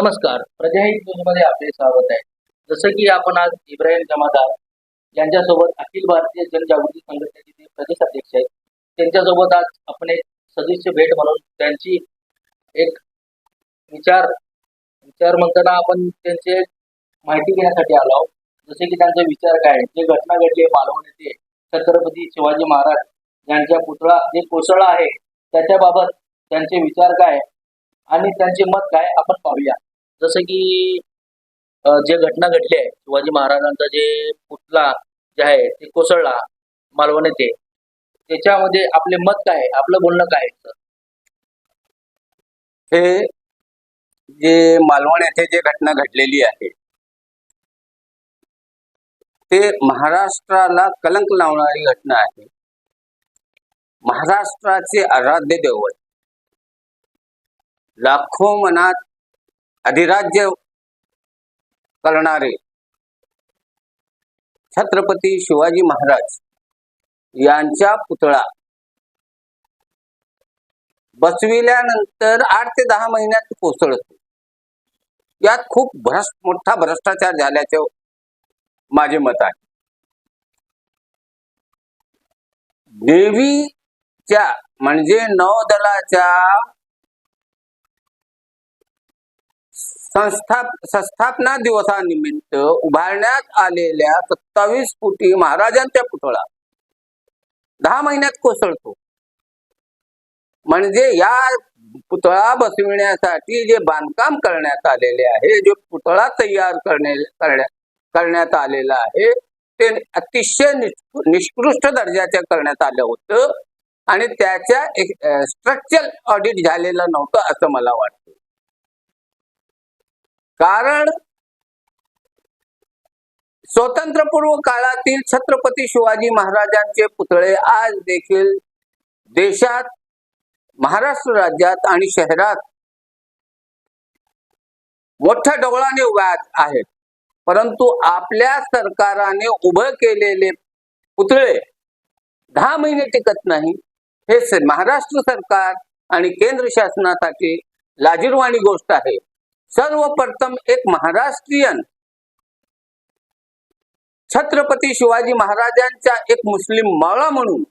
नमस्कार. प्रजाहित न्यूजमध्ये आपले स्वागत आहे. जसं की आपण आज इब्राहिम जमादार यांच्यासोबत अखिल भारतीय जनजागृती संघटनेचे जे प्रदेश अध्यक्ष आहेत त्यांच्यासोबत आज आपण एक सदस्य भेट म्हणून त्यांची एक विचार विचार म्हणताना आपण त्यांचे माहिती घेण्यासाठी आलो आहोत. जसे की त्यांचे विचार काय जे घटना घडली मालवण येथे छत्रपती शिवाजी महाराज यांच्या पुतळा जे कोसळा आहे त्याच्याबाबत त्यांचे विचार काय आणि त्यांचे मत काय आपण पाहूया. जसं की जे घटना घडली आहे शिवाजी महाराजांचा जे पुतळा जे आहे ते कोसळला मालवण येथे. त्याच्यामध्ये आपले मत काय आपलं बोलणं काय सर? हे जे मालवण येथे जे घटना घडलेली आहे ते महाराष्ट्राला कलंक लावणारी घटना आहे. महाराष्ट्राचे आराध्य दैवत लाखो मनात अधिराज्य करणारे छत्रपती शिवाजी महाराज यांच्या पुतळा बसविल्यानंतर आठ ते दहा महिन्यात कोसळतो. यात खूप भ्रष्ट मोठा भ्रष्टाचार झाल्याचे माझे मत आहे. देवीच्या म्हणजे नौदलाच्या संस्था संस्थापना दिवसानिमित्त उभारण्यात आलेल्या सत्तावीस फुटी महाराजांच्या पुतळा दहा महिन्यात कोसळतो. म्हणजे या पुतळा बसविण्यासाठी जे बांधकाम करण्यात आलेले आहे जे पुतळा तयार करणे करण्यात आलेला आहे ते अतिशय निष्कृष्ट दर्जाच्या करण्यात आलं होतं आणि त्याच्या स्ट्रक्चर ऑडिट झालेलं नव्हतं असं मला वाटतं. कारण स्वातंत्र्यपूर्व काळातील छत्रपती शिवाजी महाराजांचे पुतळे आज देखील देशात महाराष्ट्र राज्यात आणि शहरात मोठ्या डोळाने उभ्या आहेत. परंतु आपल्या सरकाराने उभं केलेले पुतळे दहा महिने टिकत नाही. हे महाराष्ट्र सरकार आणि केंद्र शासनासाठी लाजीरवाणी गोष्ट आहे. सर्वप्रथम एक महाराष्ट्रीयन. छत्रपती शिवाजी महाराजांचा एक मुस्लिम मावळा म्हणून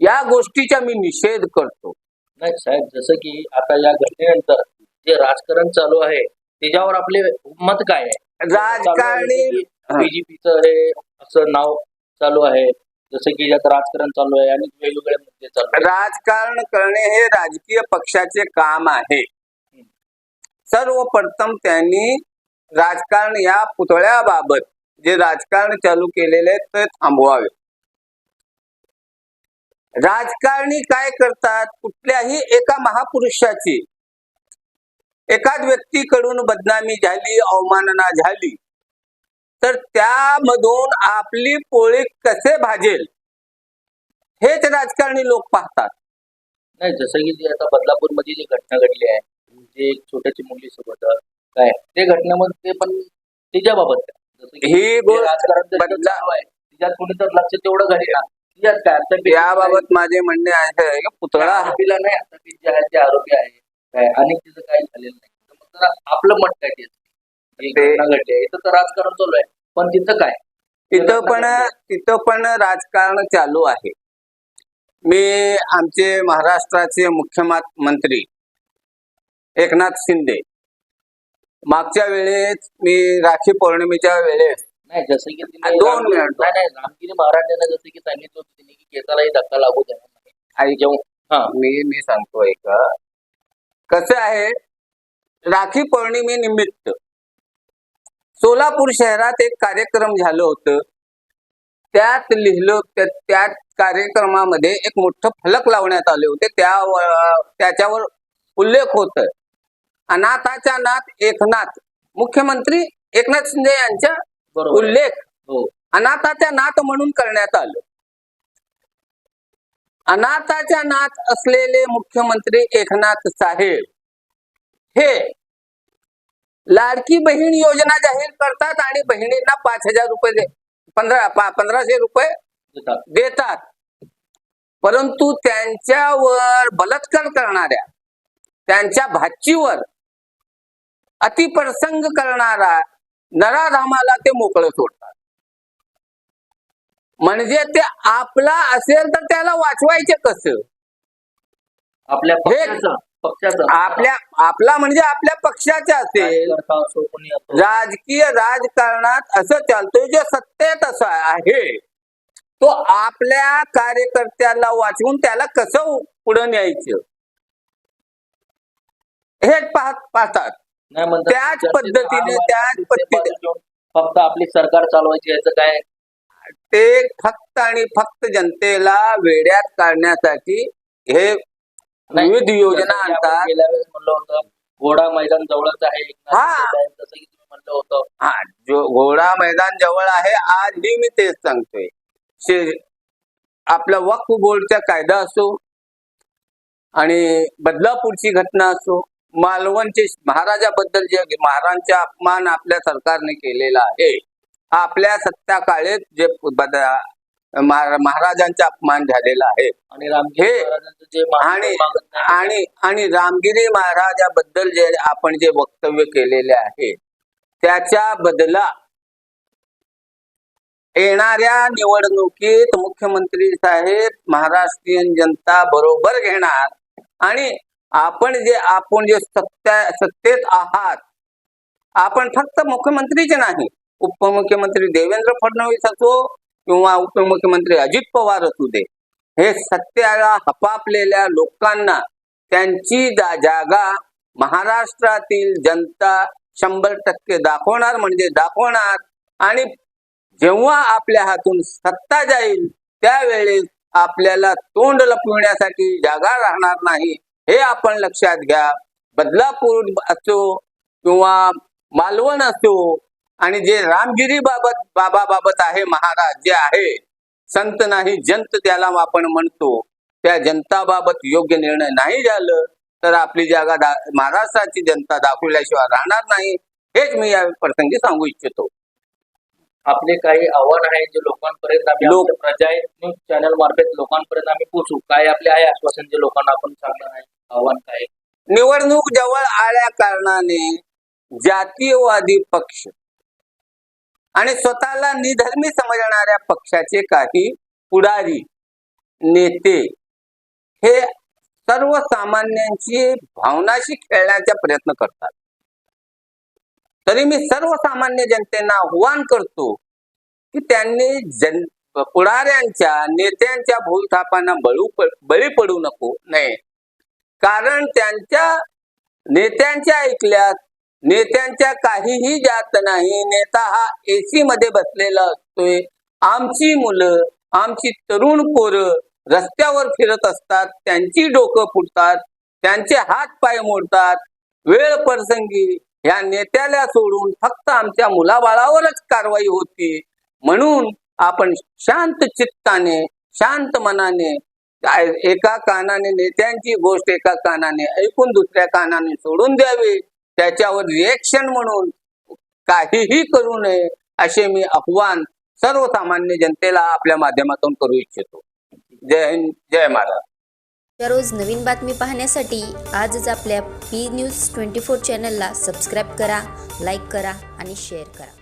या गोष्टीचा मी निषेध करतो. नाही साहेब जसं की आता या घटनेनंतर जे राजकारण चालू आहे त्याच्यावर आपले मत काय आहे? राजकारणी बीजेपीचं हे असं नाव चालू आहे जसं की यात राजकारण चालू आहे आणि वेगवेगळे मुद्दे चालू राजकारण करणे हे राजकीय पक्षाचे काम आहे. सर्वप्रथम त्यांनी राजकारण या पुतळ्याबाबत जे राजकारण चालू केलेले आहे ते थांबवावे. राजकारणी काय करतात? कुठल्याही एका महापुरुषाची एकाच व्यक्तीकडून बदनामी झाली अवमानना झाली तर त्यामधून आपली पोळी कसे भाजेल? हेच राजकारणी लोक पाहतात. नाही जसं की आता बदलापूरमध्ये जी घटना घडली आहे जे एक छोट्याची मुलीसोबत काय ते घटनेमध्ये पण की ही गोष्ट बदला- त्याच्यात कोणी तर लक्ष तेवढं घाली ना काय? आता याबाबत माझे म्हणणे आहे की पुतळा? आरोपीला नाही आता ते जे आहे ते आरोपी आहे काय आणि तिचं काही झालेलं नाही. तर मग जरा आपलं मत काय? ही ते- घटना घडली आहे. इथं तर राजकारण चालू आहे पण तिथं काय? तिथं पण तिथं पण राजकारण चालू आहे. मी आमचे महाराष्ट्राचे मुख्यमंत्री एकनाथ शिंदे. मागच्या वेळेस मी राखी पौर्णिमेच्या वेळेस नाही जसं की तिने दोन मिनिटं. नाही नाही रामगिरी महाराजांना जसं की सांगितलं होतं तिने की केसालाही धक्का लागू नाही आई जेव्हा हा. मी मी सांगतोय का कसं आहे राखी पौर्णिमेनिमित्त सोलापूर शहरात एक कार्यक्रम झालं होतं. त्यात लिहिलं त्या त्या कार्यक्रमामध्ये एक मोठं फलक लावण्यात आले होते. त्या त्याच्यावर उल्लेख होत अनाथाच्या नाथ एकनाथ मुख्यमंत्री एकनाथ शिंदे आहे. उल्लेख हो अनाथाच्या नाथ म्हणून करण्यात आलं अनाथाच्या नाथ असलेले मुख्यमंत्री एकनाथ साहेब हे लाडकी बहीण योजना जाहीर करतात आणि बहिणींना पाच हजार रुपये दे- पंधरा पंधराशे रुपये. देतात परंतु त्यांच्यावर बलात्कार करणाऱ्या त्यांच्या भाचीवर अतिप्रसंग करणारा नराधामाला ते मोकळं सोडतात. म्हणजे ते आपला असेल तर त्याला वाचवायचे कसं? आपल्या पक्षाचं पक्षाचं. आपल्या आपला म्हणजे आपल्या पक्षाचे असेल. राजकीय राजकारणात असं चालतोय जे सत्तेत असं आहे तो आपल्या कार्यकर्त्याला वाचवून त्याला कसं पुढे न्यायचं? हे पाहत पाहतात. त्याच पद्धतीने, त्याच पद्धतीने. फक्त आपली सरकार चालवायची याचं काय ते फक्त आणि फक्त जनतेला वेड्यात काढण्यासाठी हे विविध योजना आणतात गेल्या वेळेस म्हणलं होतं घोडा मैदान जवळच आहे हा. जसं की तुम्ही म्हणलं होतं हा जो घोडा मैदान जवळ आहे आजही मी तेच सांगतोय शे- आपला वक्फ बोर्डचा कायदा असो आणि बदलापूरची घटना असो मालवणचे महाराजाबद्दल जे महाराजांचा अपमान आपल्या सरकारने केलेला आहे आपल्या सत्ता काळेत जे महाराजांचा अपमान झालेला आहे. आणि रामगिरी हे- महाराजांचं जे मान- आणि मागत नाही आणि आणि रामगिरी महाराजाबद्दल जे आपण जे वक्तव्य केलेले आहे त्याच्या बदला येणाऱ्या निवडणुकीत मुख्यमंत्री साहेब महाराष्ट्रीयन जनता बरोबर घेणार आणि आपण जे आपण जे सत्ता सत्तेत आहात आपण फक्त मुख्यमंत्रीचे नाही उपमुख्यमंत्री देवेंद्र फडणवीस असो किंवा उपमुख्यमंत्री अजित पवार असू दे हे सत्याला हपापलेल्या लोकांना त्यांची जा- जागा महाराष्ट्रातील जनता शंभर टक्के दाखवणार म्हणजे दाखवणार. आणि जेव्हा आपल्या हातून सत्ता जाईल त्यावेळेस आपल्याला तोंड लपविण्यासाठी जागा राहणार नाही. हे आपण लक्षात घ्या. बदलापूर असो किंवा मालवण असो आणि जे रामगिरी बाबत बाबाबाबत आहे महाराज जे आहे संत नाही जंत त्याला आपण म्हणतो. त्या जनताबाबत योग्य निर्णय नाही झालं तर आपली जागा महाराष्ट्राची जनता दाखवल्याशिवाय राहणार नाही. हेच मी या प्रसंगी सांगू इच्छितो. आपले काही आव्हान आहे जे लोकांपर्यंत आम्ही लोक- प्रजा न्यूज चॅनल मार्फत लोकांपर्यंत आम्ही पोहोचू. काय आपले आहे आश्वासन जे लोकांना आपण सांगणार आहे? आव्हान काय निवडणूक जवळ आल्या कारणाने जातीयवादी पक्ष आणि स्वतःला निधर्मी समजणाऱ्या पक्षाचे काही पुढारी नेते हे सर्वसामान्यांची भावनाशी खेळण्याचा प्रयत्न करतात. तरी मी सर्वसामान्य जनतेना आव्हान करतो की त्यांनी जन पुढाऱ्यांच्या नेत्यांच्या भूलथापांना बळू बळी पडू नको नये. कारण त्यांच्या नेत्यांच्या ऐकल्यात नेत्यांच्या काहीही जात नाही नेता हा एसी मध्ये बसलेला असतोय. आमची मुलं आमची तरुण पोरं रस्त्यावर फिरत असतात त्यांची डोकं फुटतात त्यांचे हात पाय मोडतात. वेळ प्रसंगी ह्या नेत्याला सोडून फक्त आमच्या मुलाबाळावरच कारवाई होती. म्हणून आपण शांत चित्ताने शांत मनाने काय- एका कानाने नेत्यांची गोष्ट एका कानाने ऐकून दुसऱ्या कानाने सोडून द्यावी. त्याच्यावर रिएक्शन म्हणून काहीही करू नये असे मी आव्हान सर्वसामान्य जनतेला आपल्या माध्यमातून करू इच्छितो. जय हिंद जय महाराज दररोज नवीन बातमी पाहण्यासाठी आजच आपल्या पी न्यूज ट्वेंटी फोर चॅनलला सबस्क्राईब करा लाईक करा आणि शेअर करा.